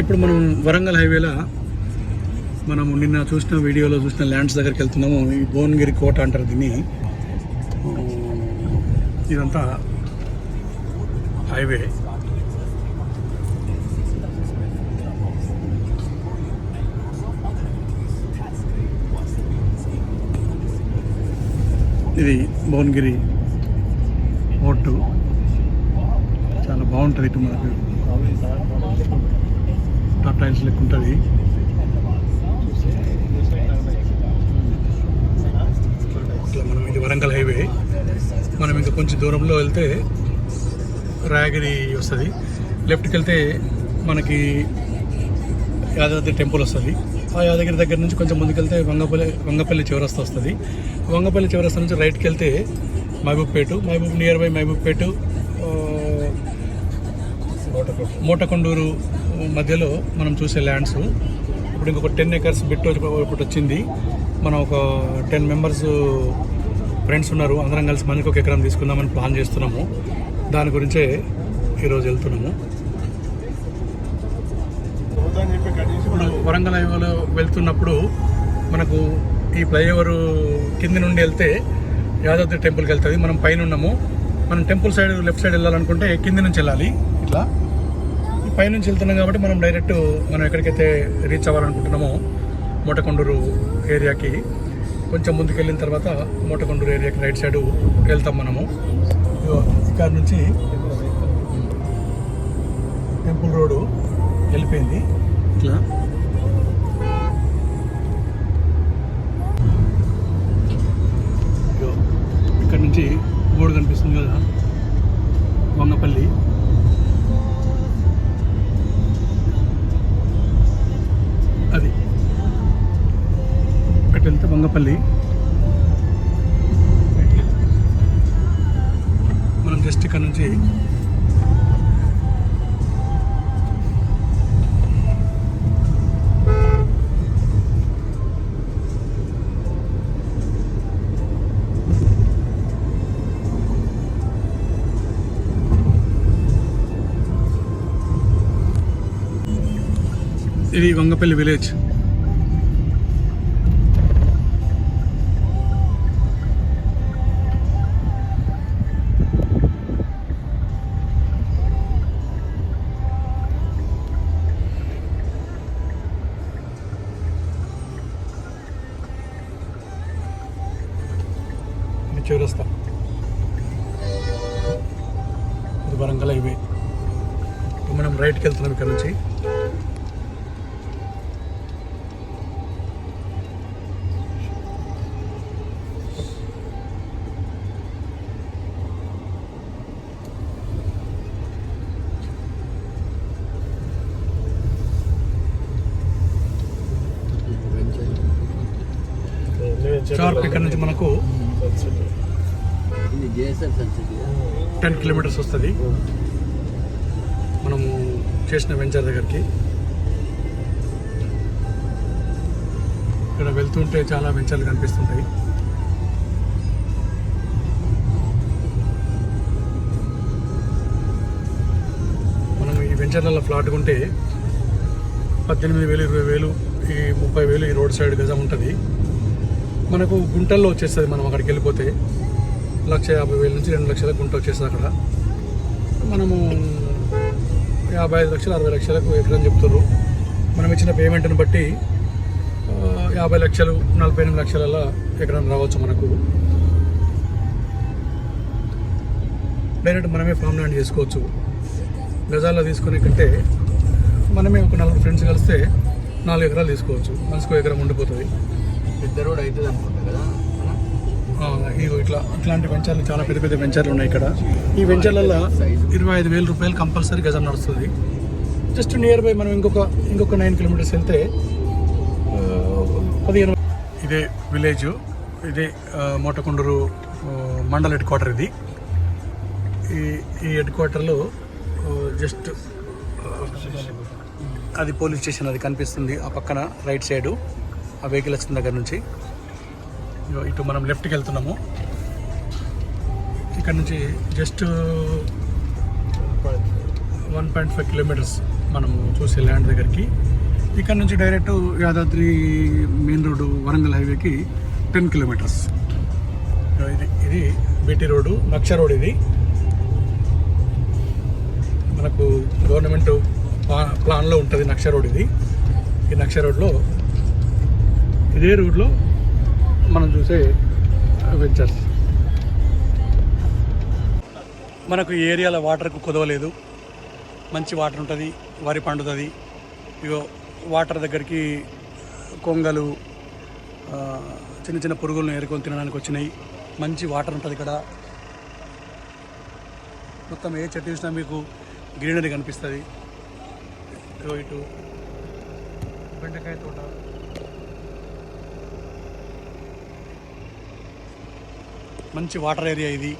ఇప్పుడు మనం వరంగల్ హైవేలో మనము నిన్న చూసిన వీడియోలో చూసిన ల్యాండ్స్ దగ్గరికి వెళ్తున్నాము. ఈ భువనగిరి కోట అంటారు దీన్ని. ఇదంతా హైవే. ఇది భువనగిరి పోర్టు చాలా బాగుంటుంది ఇటు మనకు. టాప్ టైల్స్ లెక్క ఉంటుంది. ఇట్లా మనం ఇది వరంగల్ హైవే. మనం ఇంకా కొంచెం దూరంలో వెళ్తే రాయగిరి వస్తుంది. లెఫ్ట్కి వెళ్తే మనకి యాదాద్రి టెంపుల్ వస్తుంది. ఆ యాదగిరి దగ్గర నుంచి కొంచెం ముందుకెళ్తే వంగపల్లి వంగపల్లి చివరస్త వస్తుంది. వంగపల్లి చివరస్త నుంచి రైట్కి వెళ్తే మహబూబ్పేట మహబూబ్ నియర్ బై మహబూబ్పేట మోటకొండూరు మధ్యలో మనం చూసే ల్యాండ్స్. ఇప్పుడు ఇంకొక టెన్ ఎకర్స్ బిట్ ఒకటి వచ్చింది. మనం ఒక టెన్ మెంబర్స్ ఫ్రెండ్స్ ఉన్నారు. అందరం కలిసి మనకి ఒక ఎకరం తీసుకుందామని ప్లాన్ చేస్తున్నాము. దాని గురించే ఈరోజు వెళ్తున్నాము. వరంగల్ హైవేలో వెళ్తున్నప్పుడు మనకు ఈ ఫ్లైఓవర్ కింది నుండి వెళ్తే యాదాద్రి టెంపుల్కి వెళ్తుంది. మనం పైన ఉన్నాము. మనం టెంపుల్ సైడ్ లెఫ్ట్ సైడ్ వెళ్ళాలనుకుంటే కింది నుంచి వెళ్ళాలి. ఇట్లా. పైనుంచి వెళ్తున్నాం కాబట్టి మనం డైరెక్ట్ మనం ఎక్కడికైతే రీచ్ అవ్వాలనుకుంటున్నామో మోటకొండూరు ఏరియాకి కొంచెం ముందుకు వెళ్ళిన తర్వాత మోటకొండూరు ఏరియాకి రైట్ సైడ్ వెళ్తాం మనము. ఇక్కడ నుంచి టెంపుల్ రోడ్డు వెళ్ళిపోయింది. ఇట్లా? వంగపల్లి మనం జస్ట్ ఇక్కడ నుంచి ఇది వంగపల్లి విలేజ్ ఇది చౌరస్తా. ఇది వరంగల్ హైవే. మనం రైట్కి వెళ్తున్నాం ఇక్కడ నుంచి. షార్ప్ ఇక్కడ నుంచి మనకు ఇది జేఎస్ఎల్ టెన్ కిలోమీటర్స్ వస్తుంది. మనము చేసిన వెంచర్ దగ్గరికి. ఇక్కడ వెళ్తుంటే చాలా వెంచర్లు కనిపిస్తుంటాయి. మనం ఈ వెంచర్లలో ఫ్లాట్ కొంటే పద్దెనిమిది వేలు ఇరవై వేలు ఈ ముప్పై వేలు ఈ రోడ్ సైడ్ గజం ఉంటుంది. మనకు గుంటల్లో వచ్చేస్తుంది మనం అక్కడికి వెళ్ళిపోతే. లక్ష యాభై వేల నుంచి రెండు లక్షల గుంట వచ్చేస్తుంది అక్కడ. మనము యాభై ఐదు లక్షలు అరవై లక్షలకు ఎకరం చెప్తున్నారు మనం ఇచ్చిన పేమెంట్ని బట్టి యాభై లక్షలు నలభై ఎనిమిది లక్షల ఎకరం రావచ్చు మనకు. డైరెక్ట్ మనమే ఫామ్ ల్యాండ్ చేసుకోవచ్చు. గజాల్లో తీసుకునే కంటే మనమే ఒక నలుగురు ఫ్రెండ్స్ కలిస్తే నాలుగు ఎకరాలు తీసుకోవచ్చు. మనసుకు ఎకరం ఉండిపోతుంది. పెద్ద రోడ్ అవుతుంది అనుకుంటా కదా? ఆ, ఇట్లా ఇట్లాంటి వెంచర్లు చాలా పెద్ద పెద్ద వెంచర్లు ఉన్నాయి ఇక్కడ. ఈ వెంచర్లలో ఇరవై ఐదు వేల రూపాయలు కంపల్సరీ గజం నడుస్తుంది. జస్ట్ నియర్ బై మనం ఇంకొక ఇంకొక నైన్ కిలోమీటర్స్ వెళ్తే పదిహేను ఇదే విలేజ్ ఇదే మోటకొండూరు మండల్ హెడ్ క్వార్టర్ ఇది. ఈ ఈ హెడ్ క్వార్టర్లో జస్ట్ అది పోలీస్ స్టేషన్ అది కనిపిస్తుంది ఆ పక్కన రైట్ సైడు ఆ వెహికల్ వచ్చిన దగ్గర నుంచి. ఇటు మనం లెఫ్ట్కి వెళ్తున్నాము. ఇక్కడ నుంచి just one point five kilometres మనము చూసే ల్యాండ్ దగ్గరికి. ఇక్కడ నుంచి direct Yadadri main road Warangal హైవేకి టెన్ కిలోమీటర్స్ ఇది ఇది బీటీ రోడ్డు నక్ష రోడ్ ఇది. మనకు గవర్నమెంట్ ప్లాన్లో ఉంటుంది నక్ష రోడ్ ఇది. ఈ నక్ష రోడ్లో ఇదే రూట్లో మనం చూసే వెంచర్స్ మనకు ఈ ఏరియాలో వాటర్కు కుదవలేదు. మంచి వాటర్ ఉంటుంది వరి పండుతుంది. ఇగో వాటర్ దగ్గరికి కొంగలు చిన్న చిన్న పురుగులను ఏరుకొని తినడానికి వచ్చినాయి. మంచి వాటర్ ఉంటుంది ఇక్కడ. మొత్తం ఏ చెట్టు చూసినా మీకు గ్రీనరీ కనిపిస్తుంది. ఇటు బెండకాయ తోట. మంచి వాటర్ ఏరియా ఇది.